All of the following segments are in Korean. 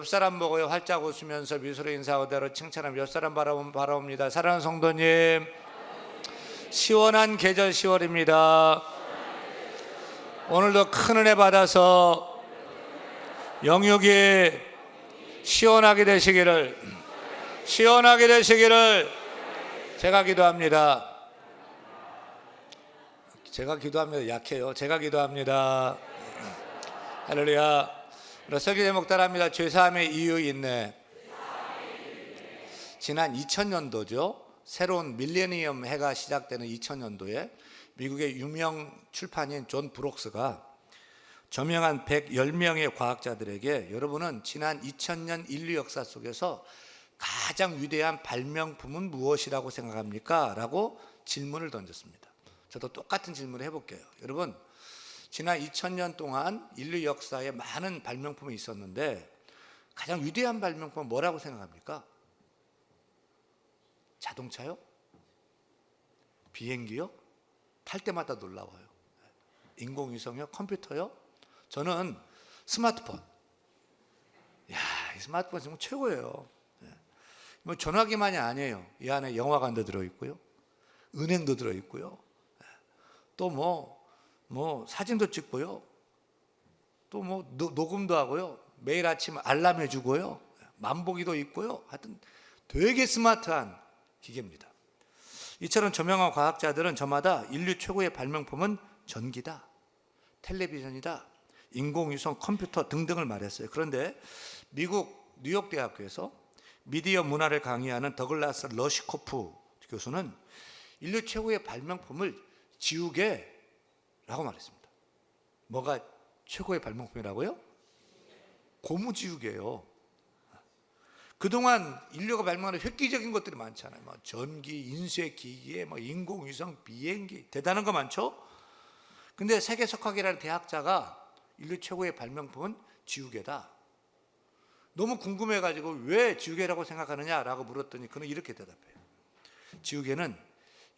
옆 사람 보고요 활짝 웃으면서 미소로 인사 그대로 칭찬하며 옆 사람 바라봅니다. 사랑하는 성도님, 시원한 계절 10월입니다. 오늘도 큰 은혜 받아서 영육이 시원하게 되시기를 시원하게 되시기를 제가 기도합니다. 제가 기도합니다. 약해요. 제가 기도합니다. 할렐루야. 설교 제목 따라합니다. 죄사함의 이유 있네. 지난 2000년도죠. 새로운 밀레니엄 해가 시작되는 2000년도에 미국의 유명 출판인 존 브록스가 저명한 110명의 과학자들에게 여러분은 지난 2000년 인류 역사 속에서 가장 위대한 발명품은 무엇이라고 생각합니까? 라고 질문을 던졌습니다. 저도 똑같은 질문을 해볼게요. 여러분, 지난 2000년 동안 인류 역사에 많은 발명품이 있었는데 가장 위대한 발명품은 뭐라고 생각합니까? 자동차요? 비행기요? 탈 때마다 놀라워요. 인공위성요? 컴퓨터요? 저는 스마트폰. 야, 이 스마트폰 정말 최고예요. 예. 뭐 전화기만이 아니에요. 이 안에 영화관도 들어 있고요. 은행도 들어 있고요. 또 뭐, 뭐 사진도 찍고요. 또 뭐 녹음도 하고요. 매일 아침 알람 해주고요. 만보기도 있고요. 하여튼 되게 스마트한 기계입니다. 이처럼 저명한 과학자들은 저마다 인류 최고의 발명품은 전기다, 텔레비전이다, 인공위성, 컴퓨터 등등을 말했어요. 그런데 미국 뉴욕 대학교에서 미디어 문화를 강의하는 더글라스 러시코프 교수는 인류 최고의 발명품을 지우개 라고 말했습니다. 뭐가 최고의 발명품이라고요? 고무지우개요. 그동안 인류가 발명하는 획기적인 것들이 많잖아요. 뭐 전기, 인쇄 기계, 뭐 인공위성, 비행기 대단한 거 많죠? 근데 세계 석학이라는 대학자가 인류 최고의 발명품은 지우개다. 너무 궁금해 가지고 왜 지우개라고 생각하느냐라고 물었더니 그는 이렇게 대답해요. 지우개는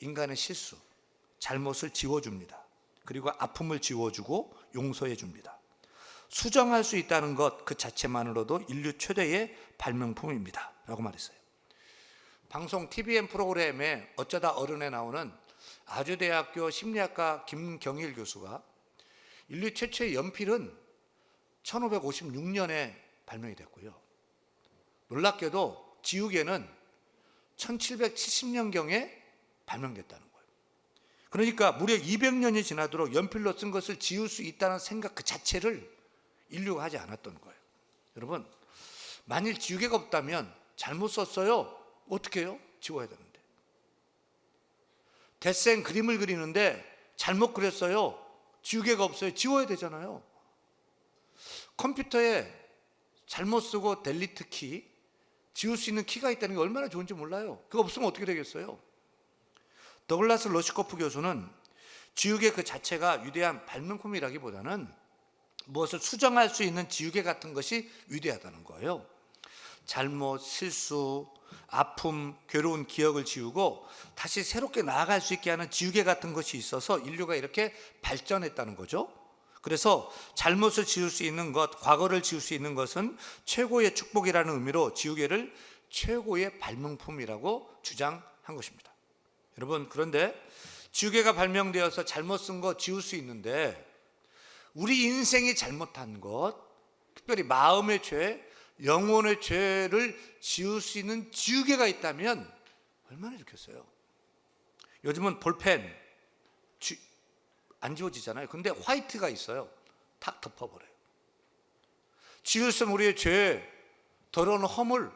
인간의 실수, 잘못을 지워줍니다. 그리고 아픔을 지워주고 용서해 줍니다. 수정할 수 있다는 것 그 자체만으로도 인류 최대의 발명품입니다. 라고 말했어요. 방송 TVN 프로그램에 어쩌다 어른에 나오는 아주대학교 심리학과 김경일 교수가 인류 최초의 연필은 1556년에 발명이 됐고요. 놀랍게도 지우개는 1770년경에 발명됐다는 거예요. 그러니까 무려 200년이 지나도록 연필로 쓴 것을 지울 수 있다는 생각 그 자체를 인류가 하지 않았던 거예요. 여러분, 만일 지우개가 없다면 잘못 썼어요. 어떻게 해요? 지워야 되는데. 대생 그림을 그리는데 잘못 그렸어요. 지우개가 없어요. 지워야 되잖아요. 컴퓨터에 잘못 쓰고 델리트 키, 지울 수 있는 키가 있다는 게 얼마나 좋은지 몰라요. 그거 없으면 어떻게 되겠어요? 더글라스 러시코프 교수는 지우개 그 자체가 위대한 발명품이라기보다는 무엇을 수정할 수 있는 지우개 같은 것이 위대하다는 거예요. 잘못, 실수, 아픔, 괴로운 기억을 지우고 다시 새롭게 나아갈 수 있게 하는 지우개 같은 것이 있어서 인류가 이렇게 발전했다는 거죠. 그래서 잘못을 지울 수 있는 것, 과거를 지울 수 있는 것은 최고의 축복이라는 의미로 지우개를 최고의 발명품이라고 주장한 것입니다. 여러분, 그런데 지우개가 발명되어서 잘못 쓴 거 지울 수 있는데 우리 인생이 잘못한 것, 특별히 마음의 죄, 영혼의 죄를 지울 수 있는 지우개가 있다면 얼마나 좋겠어요. 요즘은 볼펜 지, 안 지워지잖아요. 근데 화이트가 있어요. 탁 덮어버려요. 지울 수 우리의 죄, 더러운 허물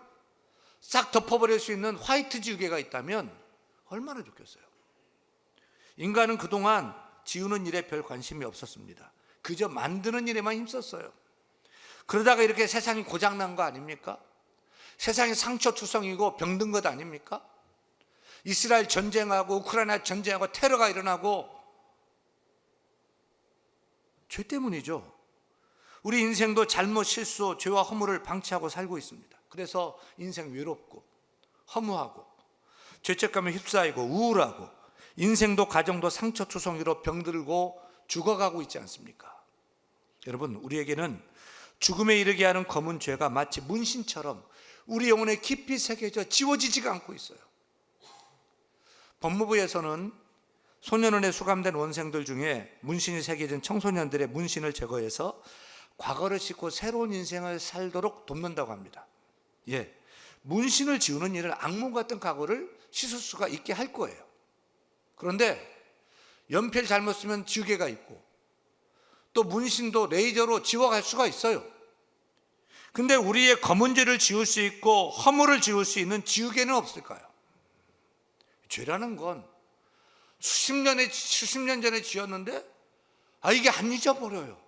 싹 덮어버릴 수 있는 화이트 지우개가 있다면 얼마나 좋겠어요. 인간은 그동안 지우는 일에 별 관심이 없었습니다. 그저 만드는 일에만 힘썼어요. 그러다가 이렇게 세상이 고장난 거 아닙니까? 세상이 상처투성이고 병든 것 아닙니까? 이스라엘 전쟁하고 우크라이나 전쟁하고 테러가 일어나고 죄 때문이죠. 우리 인생도 잘못 실수, 죄와 허물을 방치하고 살고 있습니다. 그래서 인생 외롭고 허무하고 죄책감에 휩싸이고 우울하고 인생도 가정도 상처투성이로 병들고 죽어가고 있지 않습니까? 여러분, 우리에게는 죽음에 이르게 하는 검은 죄가 마치 문신처럼 우리 영혼에 깊이 새겨져 지워지지가 않고 있어요. 법무부에서는 소년원에 수감된 원생들 중에 문신이 새겨진 청소년들의 문신을 제거해서 과거를 씻고 새로운 인생을 살도록 돕는다고 합니다. 예. 문신을 지우는 일은 악몽 같은 각오를 씻을 수가 있게 할 거예요. 그런데 연필 잘못 쓰면 지우개가 있고 또 문신도 레이저로 지워갈 수가 있어요. 근데 우리의 검은 죄를 지울 수 있고 허물을 지울 수 있는 지우개는 없을까요? 죄라는 건 수십 년에 수십 년 전에 지었는데 아 이게 안 잊어버려요.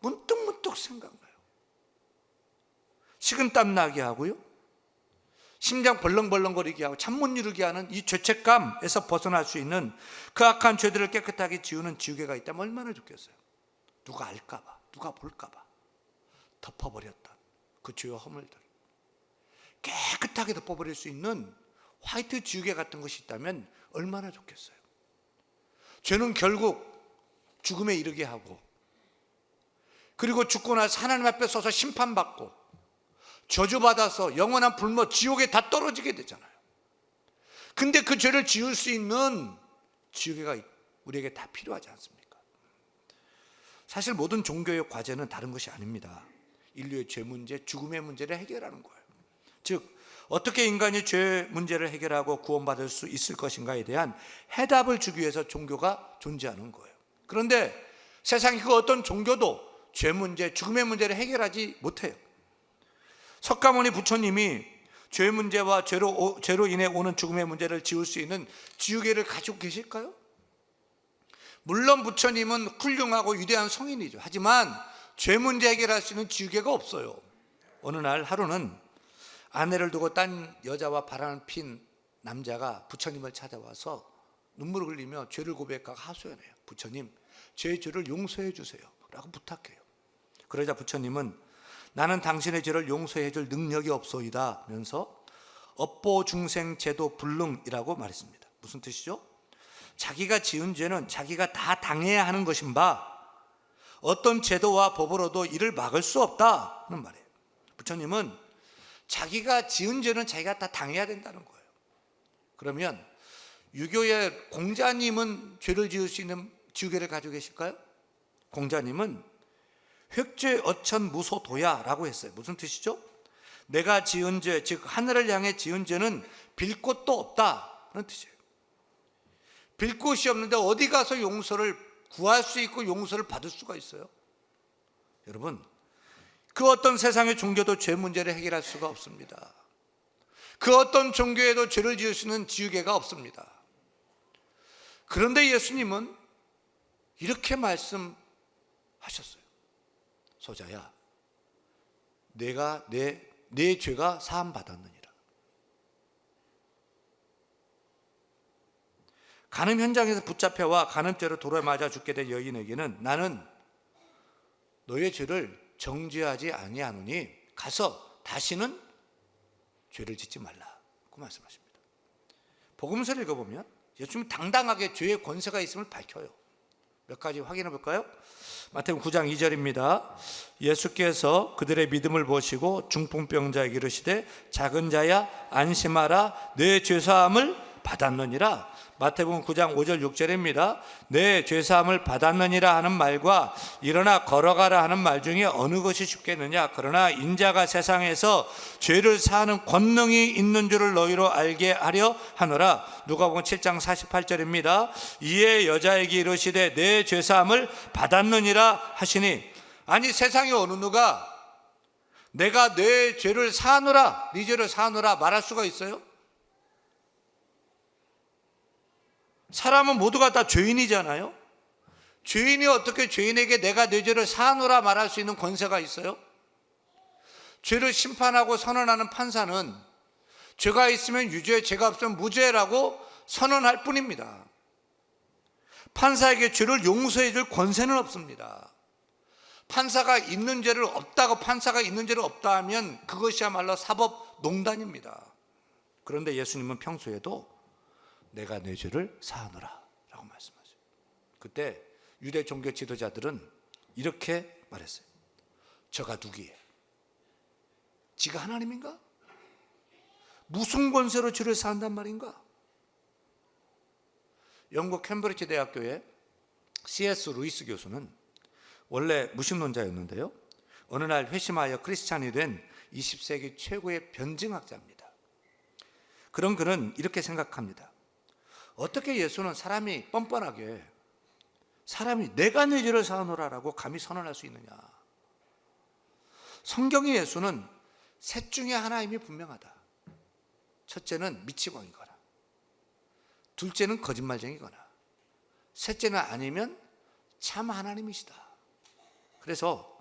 문득 문득 생각나요. 식은 땀 나게 하고요. 심장 벌렁벌렁거리게 하고 잠 못 이루게 하는 이 죄책감에서 벗어날 수 있는 그 악한 죄들을 깨끗하게 지우는 지우개가 있다면 얼마나 좋겠어요. 누가 알까 봐, 누가 볼까 봐 덮어버렸던 그 죄와 허물들 깨끗하게 덮어버릴 수 있는 화이트 지우개 같은 것이 있다면 얼마나 좋겠어요. 죄는 결국 죽음에 이르게 하고 그리고 죽고 나서 하나님 앞에 서서 심판받고 저주받아서 영원한 불모 지옥에 다 떨어지게 되잖아요. 근데 그 죄를 지울 수 있는 지우개가 우리에게 다 필요하지 않습니까? 사실 모든 종교의 과제는 다른 것이 아닙니다. 인류의 죄 문제, 죽음의 문제를 해결하는 거예요. 즉, 어떻게 인간이 죄 문제를 해결하고 구원받을 수 있을 것인가에 대한 해답을 주기 위해서 종교가 존재하는 거예요. 그런데 세상의 그 어떤 종교도 죄 문제, 죽음의 문제를 해결하지 못해요. 석가모니 부처님이 죄 문제와 죄로, 죄로 인해 오는 죽음의 문제를 지울 수 있는 지우개를 가지고 계실까요? 물론 부처님은 훌륭하고 위대한 성인이죠. 하지만 죄 문제 해결할 수 있는 지우개가 없어요. 어느 날 하루는 아내를 두고 딴 여자와 바람을 핀 남자가 부처님을 찾아와서 눈물을 흘리며 죄를 고백하고 하소연해요. 부처님, 제 죄를 용서해 주세요. 라고 부탁해요. 그러자 부처님은 나는 당신의 죄를 용서해 줄 능력이 없소이다 면서 업보 중생 제도 불능이라고 말했습니다. 무슨 뜻이죠? 자기가 지은 죄는 자기가 다 당해야 하는 것인 바 어떤 제도와 법으로도 이를 막을 수 없다는 말이에요. 부처님은 자기가 지은 죄는 자기가 다 당해야 된다는 거예요. 그러면 유교의 공자님은 죄를 지을 수 있는 지우개를 가지고 계실까요? 공자님은 획죄 어천 무소 도야라고 했어요. 무슨 뜻이죠? 내가 지은 죄, 즉 하늘을 향해 지은 죄는 빌 곳도 없다는 뜻이에요. 빌 곳이 없는데 어디 가서 용서를 구할 수 있고 용서를 받을 수가 있어요? 여러분, 그 어떤 세상의 종교도 죄 문제를 해결할 수가 없습니다. 그 어떤 종교에도 죄를 지을 수 있는 지우개가 없습니다. 그런데 예수님은 이렇게 말씀하셨어요. 소자야, 내가 내, 내 죄가 사함 받았느니라. 간음 현장에서 붙잡혀와 간음죄로 돌아 맞아 죽게 된 여인에게는 나는 너의 죄를 정죄하지 아니하노니 가서 다시는 죄를 짓지 말라고 말씀하십니다. 복음서를 읽어보면 예수님이 당당하게 죄의 권세가 있음을 밝혀요. 몇 가지 확인해 볼까요? 마태복음 9장 2절입니다. 예수께서 그들의 믿음을 보시고 중풍병자에게 이르시되 작은 자야 안심하라 내 죄 사함을 받았느니라. 마태복음 9장 5절 6절입니다. 내 죄 사함을 받았느니라 하는 말과 일어나 걸어가라 하는 말 중에 어느 것이 쉽겠느냐? 그러나 인자가 세상에서 죄를 사하는 권능이 있는 줄을 너희로 알게 하려 하노라. 누가복음 7장 48절입니다. 이에 여자에게 이르시되 내 죄 사함을 받았느니라 하시니 아니 세상에 어느 누가 내가 내 죄를 사노라, 네 죄를 사노라 말할 수가 있어요? 사람은 모두가 다 죄인이잖아요. 죄인이 어떻게 죄인에게 내가 내 죄를 사노라 말할 수 있는 권세가 있어요? 죄를 심판하고 선언하는 판사는 죄가 있으면 유죄, 죄가 없으면 무죄라고 선언할 뿐입니다. 판사에게 죄를 용서해 줄 권세는 없습니다. 판사가 있는 죄를 없다고 판사가 있는 죄를 없다 하면 그것이야말로 사법 농단입니다. 그런데 예수님은 평소에도 내가 내 죄를 사하노라 라고 말씀하세요. 그때 유대 종교 지도자들은 이렇게 말했어요. 저가 누구예? 지가 하나님인가? 무슨 권세로 주를 사한단 말인가? 영국 캠브리지 대학교의 C.S. 루이스 교수는 원래 무신론자였는데요. 어느 날 회심하여 크리스찬이 된 20세기 최고의 변증학자입니다. 그런 그는 이렇게 생각합니다. 어떻게 예수는 사람이 뻔뻔하게 사람이 내가 내 죄를 사하노라라고 감히 선언할 수 있느냐? 성경의 예수는 셋 중에 하나임이 분명하다. 첫째는 미치광이거나, 둘째는 거짓말쟁이거나, 셋째는 아니면 참 하나님이시다. 그래서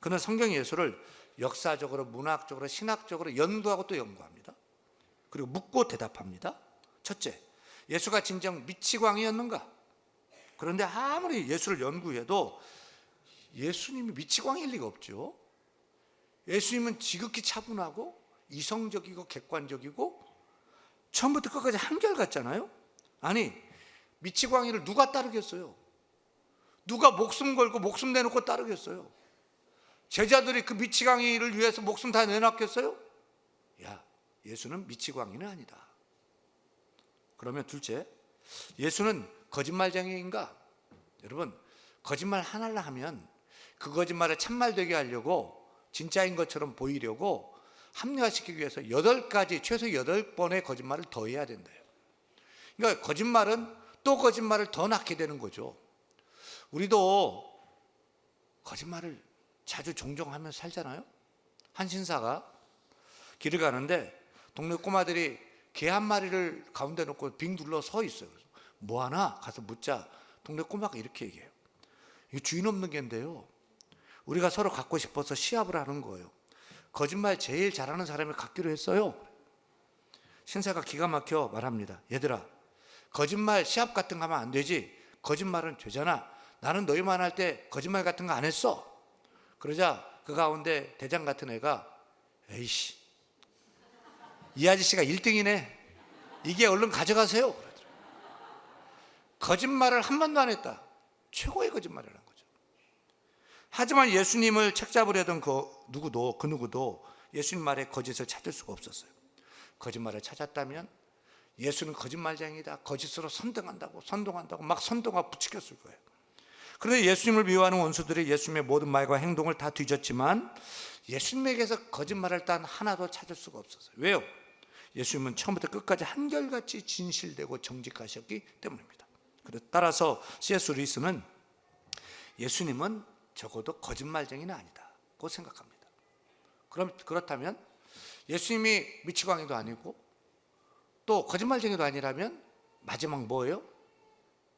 그는 성경 예수를 역사적으로, 문학적으로, 신학적으로 연구하고 또 연구합니다. 그리고 묻고 대답합니다. 첫째, 예수가 진정 미치광이었는가? 그런데 아무리 예수를 연구해도 예수님이 미치광일 리가 없죠. 예수님은 지극히 차분하고 이성적이고 객관적이고 처음부터 끝까지 한결같잖아요. 아니 미치광이를 누가 따르겠어요? 누가 목숨 걸고 목숨 내놓고 따르겠어요? 제자들이 그 미치광이를 위해서 목숨 다 내놨겠어요? 야, 예수는 미치광이는 아니다. 그러면 둘째, 예수는 거짓말쟁이인가? 여러분, 거짓말 하나를 하면 그 거짓말을 참말 되게 하려고 진짜인 것처럼 보이려고 합리화시키기 위해서 여덟 가지 최소 여덟 번의 거짓말을 더 해야 된대요. 그러니까 거짓말은 또 거짓말을 더 낳게 되는 거죠. 우리도 거짓말을 자주 종종 하면서 살잖아요. 한 신사가 길을 가는데 동네 꼬마들이 개 한 마리를 가운데 놓고 빙 둘러 서 있어요. 뭐 하나 가서 묻자. 동네 꼬마가 이렇게 얘기해요. 이거 주인 없는 개인데요. 우리가 서로 갖고 싶어서 시합을 하는 거예요. 거짓말 제일 잘하는 사람을 갖기로 했어요. 신사가 기가 막혀 말합니다. 얘들아, 거짓말 시합 같은 거 하면 안 되지. 거짓말은 되잖아. 나는 너희만 할 때 거짓말 같은 거 안 했어. 그러자 그 가운데 대장 같은 애가 에이씨, 이 아저씨가 1등이네. 이게 얼른 가져가세요. 거짓말을 한 번도 안 했다. 최고의 거짓말을 한 거죠. 하지만 예수님을 책잡으려던 그 누구도 그 누구도 예수님 말에 거짓을 찾을 수가 없었어요. 거짓말을 찾았다면 예수는 거짓말쟁이다. 거짓으로 선동한다고 선동한다고 막 선동하고 부추겼을 거예요. 그런데 예수님을 미워하는 원수들이 예수님의 모든 말과 행동을 다 뒤졌지만 예수님에게서 거짓말을 단 하나도 찾을 수가 없었어요. 왜요? 예수님은 처음부터 끝까지 한결같이 진실되고 정직하셨기 때문입니다. 따라서 C.S. 루이스는 예수님은 적어도 거짓말쟁이는 아니다고 생각합니다. 그럼 그렇다면 예수님이 미치광이도 아니고 또 거짓말쟁이도 아니라면 마지막 뭐예요?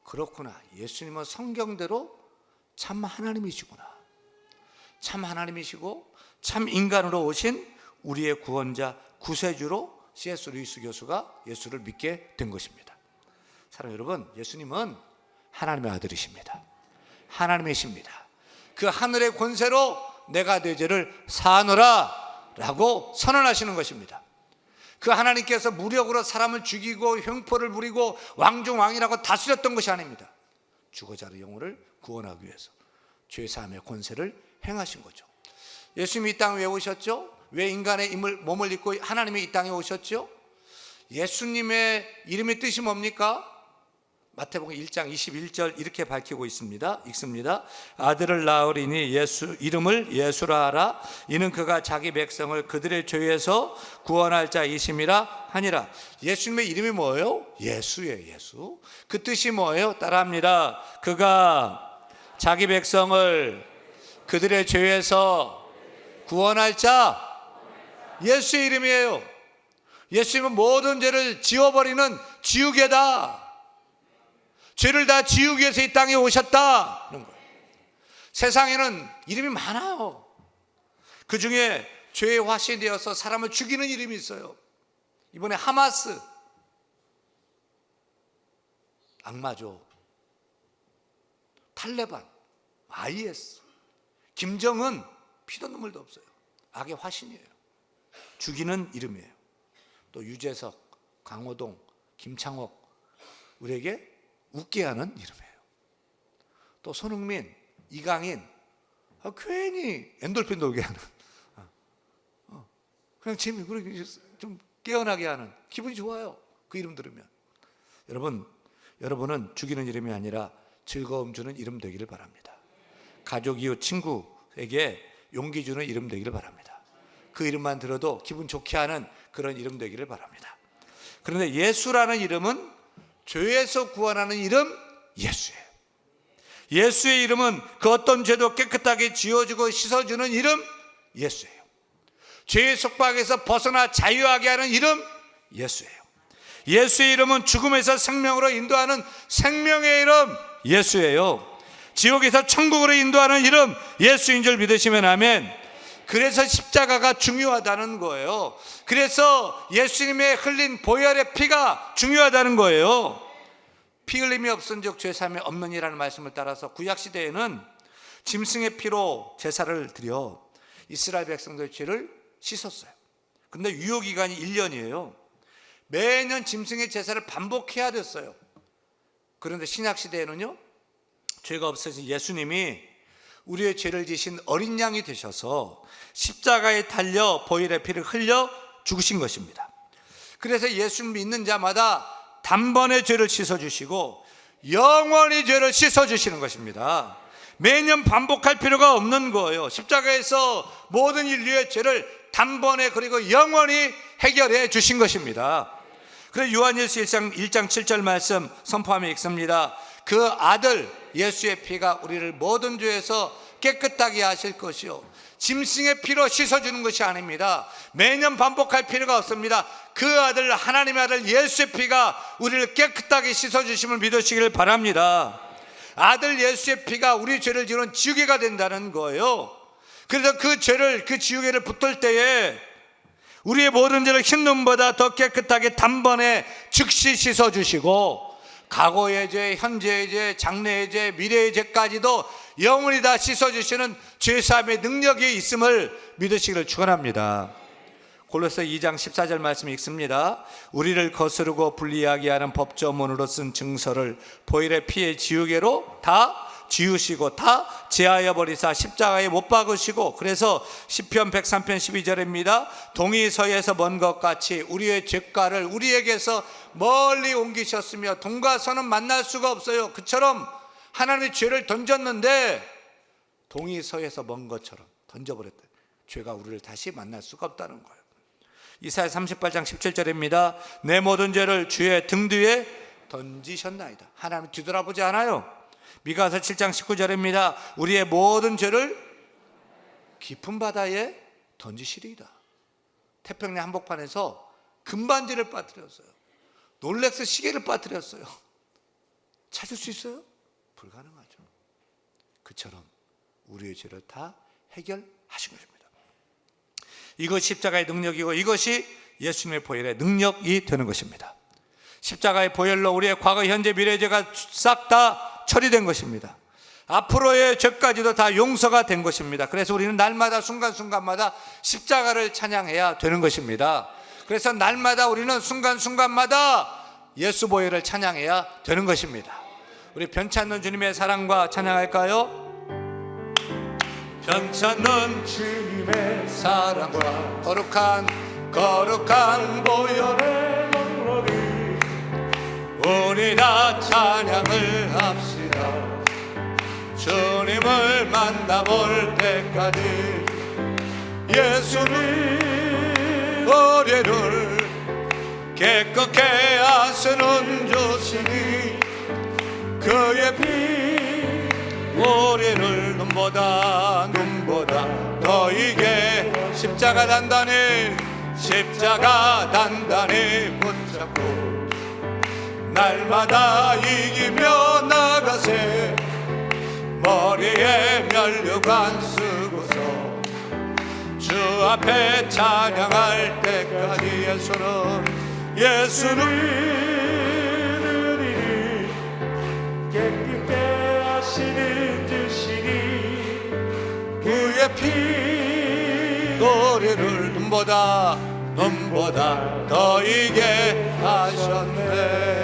그렇구나. 예수님은 성경대로 참 하나님이시구나. 참 하나님이시고 참 인간으로 오신 우리의 구원자 구세주로 C.S. 루이스 교수가 예수를 믿게 된 것입니다. 사랑 여러분, 예수님은 하나님의 아들이십니다. 하나님이십니다. 그 하늘의 권세로 내가 내 죄를 사하노라 라고 선언하시는 것입니다. 그 하나님께서 무력으로 사람을 죽이고 형포를 부리고 왕중왕이라고 다스렸던 것이 아닙니다. 죽어자 의 영혼을 구원하기 위해서 죄 사함의 권세를 행하신 거죠. 예수님이 이 땅에 왜 오셨죠? 왜 인간의 임을 몸을 입고 하나님이 이 땅에 오셨죠? 예수님의 이름의 뜻이 뭡니까? 마태복음 1장 21절 이렇게 밝히고 있습니다. 읽습니다. 아들을 낳으리니 예수 이름을 예수라 하라. 이는 그가 자기 백성을 그들의 죄에서 구원할 자이심이라 하니라. 예수님의 이름이 뭐예요? 예수예요, 예수. 그 뜻이 뭐예요? 따라합니다. 그가 자기 백성을 그들의 죄에서 구원할 자 예수의 이름이에요. 예수님은 모든 죄를 지워버리는 지우개다. 죄를 다 지우기 위해서 이 땅에 오셨다. 그런 거예요. 세상에는 이름이 많아요. 그 중에 죄의 화신이 되어서 사람을 죽이는 이름이 있어요. 이번에 하마스. 악마죠. 탈레반, IS, 김정은, 피도 눈물도 없어요. 악의 화신이에요. 죽이는 이름이에요. 또 유재석, 강호동, 김창옥, 우리에게 웃게 하는 이름이에요. 또 손흥민, 이강인, 아, 괜히 엔돌핀 돌게 하는. 어, 어, 그냥 재미, 그리고 좀 깨어나게 하는 기분이 좋아요. 그 이름 들으면. 여러분, 여러분은 죽이는 이름이 아니라 즐거움 주는 이름 되기를 바랍니다. 가족, 이웃, 친구에게 용기 주는 이름 되기를 바랍니다. 그 이름만 들어도 기분 좋게 하는 그런 이름 되기를 바랍니다. 그런데 예수라는 이름은 죄에서 구원하는 이름 예수예요. 예수의 이름은 그 어떤 죄도 깨끗하게 지워주고 씻어주는 이름 예수예요. 죄의 속박에서 벗어나 자유하게 하는 이름 예수예요. 예수의 이름은 죽음에서 생명으로 인도하는 생명의 이름 예수예요. 지옥에서 천국으로 인도하는 이름 예수인 줄 믿으시면 아멘. 그래서 십자가가 중요하다는 거예요. 그래서 예수님의 흘린 보혈의 피가 중요하다는 거예요. 피 흘림이 없은즉 죄 사함이 없느니라는 말씀을 따라서 구약 시대에는 짐승의 피로 제사를 드려 이스라엘 백성들의 죄를 씻었어요. 근데 유효 기간이 1년이에요. 매년 짐승의 제사를 반복해야 됐어요. 그런데 신약 시대에는요. 죄가 없어진 예수님이 우리의 죄를 지신 어린 양이 되셔서 십자가에 달려 보혈의 피를 흘려 죽으신 것입니다. 그래서 예수 믿는 자마다 단번에 죄를 씻어 주시고 영원히 죄를 씻어 주시는 것입니다. 매년 반복할 필요가 없는 거예요. 십자가에서 모든 인류의 죄를 단번에 그리고 영원히 해결해 주신 것입니다. 그래서 요한일서 1장, 1장 7절 말씀 선포하며 읽습니다. 그 아들 예수의 피가 우리를 모든 죄에서 깨끗하게 하실 것이요. 짐승의 피로 씻어주는 것이 아닙니다. 매년 반복할 필요가 없습니다. 그 아들, 하나님의 아들 예수의 피가 우리를 깨끗하게 씻어주심을 믿으시기를 바랍니다. 아들 예수의 피가 우리 죄를 지는 지우개가 된다는 거예요. 그래서 그 죄를, 그 지우개를 붙을 때에 우리의 모든 죄를 흰 눈보다 더 깨끗하게 단번에 즉시 씻어주시고 과거의 죄, 현재의 죄, 장래의 죄, 미래의 죄까지도 영원히 다 씻어주시는 죄사함의 능력이 있음을 믿으시기를 축원합니다. 골로새 2장 14절 말씀 읽습니다. 우리를 거스르고 불리하게 하는 법조문으로 쓴 증서를 보일의 피의 지우개로 다 지우시고 다 제하여 버리사 십자가에 못 박으시고 그래서 시편 103편 12절입니다. 동이 서에서 먼 것 같이 우리의 죄가를 우리에게서 멀리 옮기셨으며 동과 서는 만날 수가 없어요. 그처럼 하나님의 죄를 던졌는데 동이 서에서 먼 것처럼 던져버렸대. 죄가 우리를 다시 만날 수가 없다는 거예요. 이사야 38장 17절입니다. 내 모든 죄를 주의 등 뒤에 던지셨나이다. 하나님 뒤돌아보지 않아요. 미가서 7장 19절입니다. 우리의 모든 죄를 깊은 바다에 던지시리이다. 태평양 한복판에서 금반지를 빠뜨렸어요. 롤렉스 시계를 빠뜨렸어요. 찾을 수 있어요? 불가능하죠. 그처럼 우리의 죄를 다 해결하신 것입니다. 이것 십자가의 능력이고 이것이 예수님의 보혈의 능력이 되는 것입니다. 십자가의 보혈로 우리의 과거, 현재, 미래 죄가 싹 다 처리된 것입니다. 앞으로의 죄까지도 다 용서가 된 것입니다. 그래서 우리는 날마다 순간순간마다 십자가를 찬양해야 되는 것입니다. 그래서 날마다 우리는 순간순간마다 예수 보혈을 찬양해야 되는 것입니다. 우리 변찮는 주님의 사랑과 찬양할까요? 변찮는 주님의 사랑과 거룩한 거룩한 보혈의 능력이 우리 다 찬양을 합시다 주님을 만나볼 때까지 예수님 거리를 깨끗게 하시는 주시니 그의 피 우리를 눈보다 눈보다 더 이게 십자가 단단히 십자가 단단히 붙잡고 날마다 이기 앞에 찬양할 때까지 예수는 예수는 깨끗게 하시는 주시니 그의 피 우리를 눈보다 눈보다 더 이게 하셨네.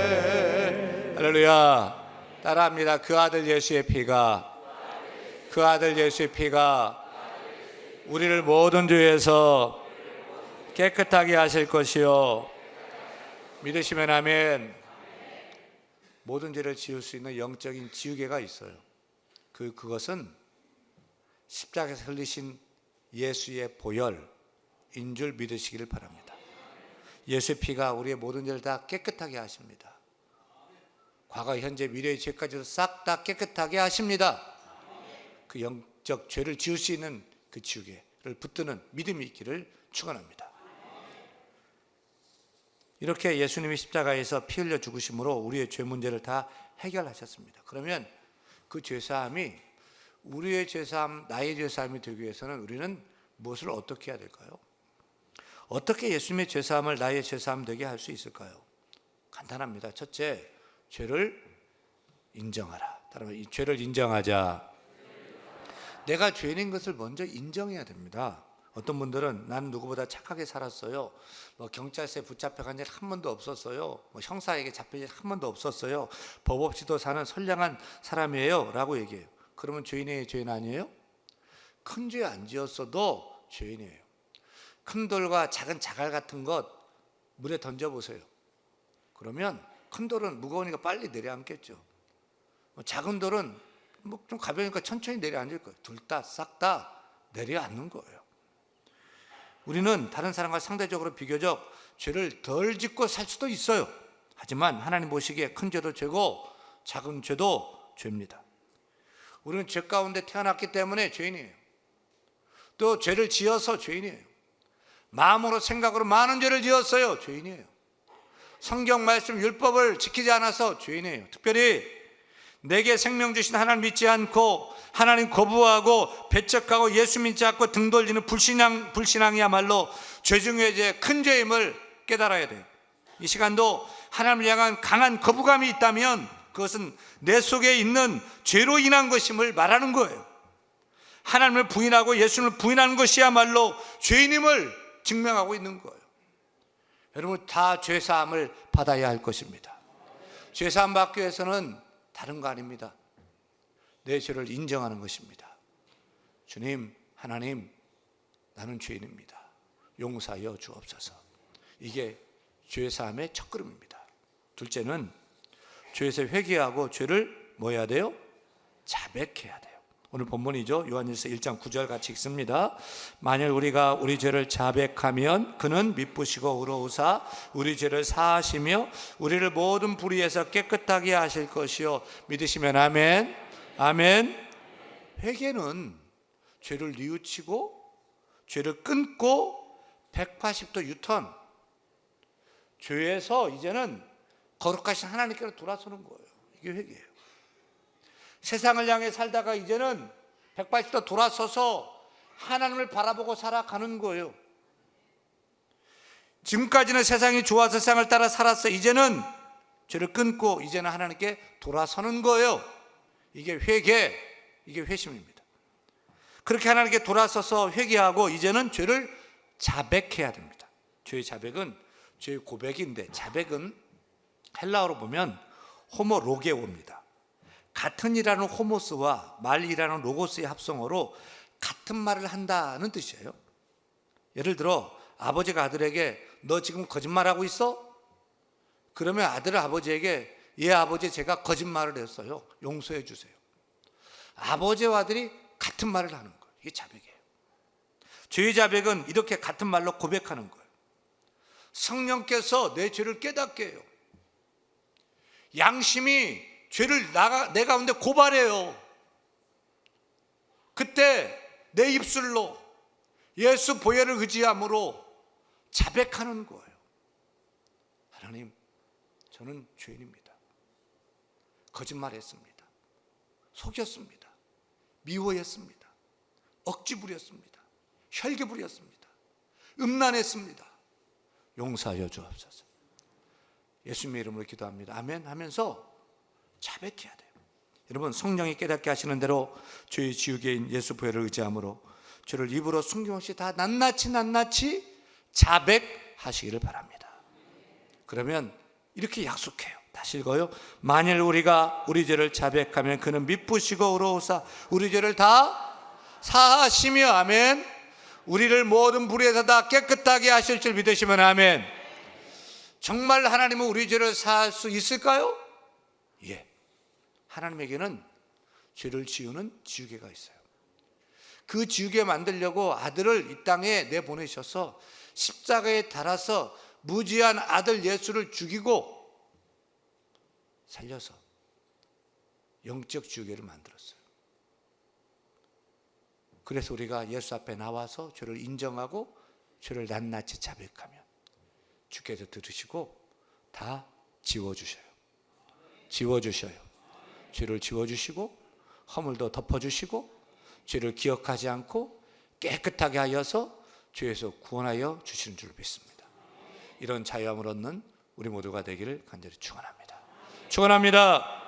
할렐루야. 따라합니다. 그 아들 예수의 피가 그그 아들 예수의 피가 우리를 모든 죄에서 깨끗하게 하실 것이요 믿으시면 아멘. 모든 죄를 지을 수 있는 영적인 지우개가 있어요. 그 그것은 십자가에서 흘리신 예수의 보혈인 줄 믿으시기를 바랍니다. 예수의 피가 우리의 모든 죄를 다 깨끗하게 하십니다. 과거, 현재, 미래의 죄까지도 싹 다 깨끗하게 하십니다. 그 영적 죄를 지을 수 있는 그 지우개를 붙드는 믿음이 있기를 축원합니다. 이렇게 예수님이 십자가에서 피 흘려 죽으심으로 우리의 죄 문제를 다 해결하셨습니다. 그러면 그 죄사함이 우리의 죄사함, 나의 죄사함이 되기 위해서는 우리는 무엇을 어떻게 해야 될까요? 어떻게 예수님의 죄사함을 나의 죄사함 되게 할 수 있을까요? 간단합니다. 첫째, 죄를 인정하라. 따라서 이 죄를 인정하자. 내가 죄인인 것을 먼저 인정해야 됩니다. 어떤 분들은 나는 누구보다 착하게 살았어요. 뭐 경찰서에 붙잡혀간 일 한 번도 없었어요. 뭐 형사에게 잡힌 일 한 번도 없었어요. 법 없이도 사는 선량한 사람이에요라고 얘기해요. 그러면 죄인의 죄인 아니에요? 큰 죄 안 지었어도 죄인이에요. 큰 돌과 작은 자갈 같은 것 물에 던져 보세요. 그러면 큰 돌은 무거우니까 빨리 내려앉겠죠. 뭐 작은 돌은 뭐 좀 가벼우니까 천천히 내려앉을 거예요. 둘 다 싹 다 내려앉는 거예요. 우리는 다른 사람과 상대적으로 비교적 죄를 덜 짓고 살 수도 있어요. 하지만 하나님 보시기에 큰 죄도 죄고 작은 죄도 죄입니다. 우리는 죄 가운데 태어났기 때문에 죄인이에요. 또 죄를 지어서 죄인이에요. 마음으로 생각으로 많은 죄를 지었어요. 죄인이에요. 성경 말씀 율법을 지키지 않아서 죄인이에요. 특별히 내게 생명 주신 하나님 믿지 않고 하나님 거부하고 배척하고 예수 믿지 않고 등 돌리는 불신앙 불신앙이야말로 죄 중에 죄큰 죄임을 깨달아야 돼요. 이 시간도 하나님을 향한 강한 거부감이 있다면 그것은 내 속에 있는 죄로 인한 것임을 말하는 거예요. 하나님을 부인하고 예수님을 부인하는 것이야말로 죄인임을 증명하고 있는 거예요. 여러분 다 죄 사함을 받아야 할 것입니다. 죄 사함 받기 위해서는 다른 거 아닙니다. 내 죄를 인정하는 것입니다. 주님, 하나님, 나는 죄인입니다. 용서하여 주옵소서. 이게 죄 사함의 첫 걸음입니다. 둘째는 죄에서 회개하고 죄를 뭐 해야 돼요? 자백해야 돼요. 오늘 본문이죠. 요한일서 1장 9절 같이 읽습니다. 만일 우리가 우리 죄를 자백하면 그는 미쁘시고 의로우사 우리 죄를 사하시며 우리를 모든 불의에서 깨끗하게 하실 것이요 믿으시면 아멘. 아멘. 회개는 죄를 뉘우치고 죄를 끊고 180도 유턴 죄에서 이제는 거룩하신 하나님께로 돌아서는 거예요. 이게 회개예요. 세상을 향해 살다가 이제는 180도 돌아서서 하나님을 바라보고 살아가는 거예요. 지금까지는 세상이 좋아서 세상을 따라 살았어. 이제는 죄를 끊고 이제는 하나님께 돌아서는 거예요. 이게 회개, 이게 회심입니다. 그렇게 하나님께 돌아서서 회개하고 이제는 죄를 자백해야 됩니다. 죄의 자백은 죄의 고백인데 자백은 헬라어로 보면 호모 로게오입니다. 같은 이라는 호모스와 말이라는 로고스의 합성어로 같은 말을 한다는 뜻이에요. 예를 들어 아버지가 아들에게 너 지금 거짓말하고 있어? 그러면 아들은 아버지에게 예 아버지 제가 거짓말을 했어요. 용서해 주세요. 아버지와 아들이 같은 말을 하는 거예요. 이게 자백이에요. 죄의 자백은 이렇게 같은 말로 고백하는 거예요. 성령께서 내 죄를 깨닫게 해요. 양심이 죄를 나가, 내 가운데 고발해요. 그때 내 입술로 예수 보혈을 의지함으로 자백하는 거예요. 하나님, 저는 죄인입니다. 거짓말했습니다. 속였습니다. 미워했습니다. 억지 부렸습니다. 혈기 부렸습니다. 음란했습니다. 용서하여 주옵소서. 예수님의 이름으로 기도합니다. 아멘 하면서 자백해야 돼요. 여러분 성령이 깨닫게 하시는 대로 죄의 지우개인 예수 보혈을 의지함으로 죄를 입으로 숨김없이 다 낱낱이 낱낱이 자백하시기를 바랍니다. 그러면 이렇게 약속해요. 다시 읽어요. 만일 우리가 우리 죄를 자백하면 그는 미쁘시고 의로우사 우리 죄를 다 사하시며 아멘. 우리를 모든 불의에서 다 깨끗하게 하실 줄 믿으시면 아멘. 정말 하나님은 우리 죄를 사할 수 있을까요? 예. 하나님에게는 죄를 지우는 지우개가 있어요. 그 지우개 만들려고 아들을 이 땅에 내보내셔서 십자가에 달아서 무지한 아들 예수를 죽이고 살려서 영적 지우개를 만들었어요. 그래서 우리가 예수 앞에 나와서 죄를 인정하고 죄를 낱낱이 자백하면 주께서 들으시고 다 지워주셔요. 지워주셔요. 죄를 지워주시고 허물도 덮어주시고 죄를 기억하지 않고 깨끗하게 하여서 죄에서 구원하여 주시는 줄 믿습니다. 이런 자유함을 얻는 우리 모두가 되기를 간절히 축원합니다. 축원합니다.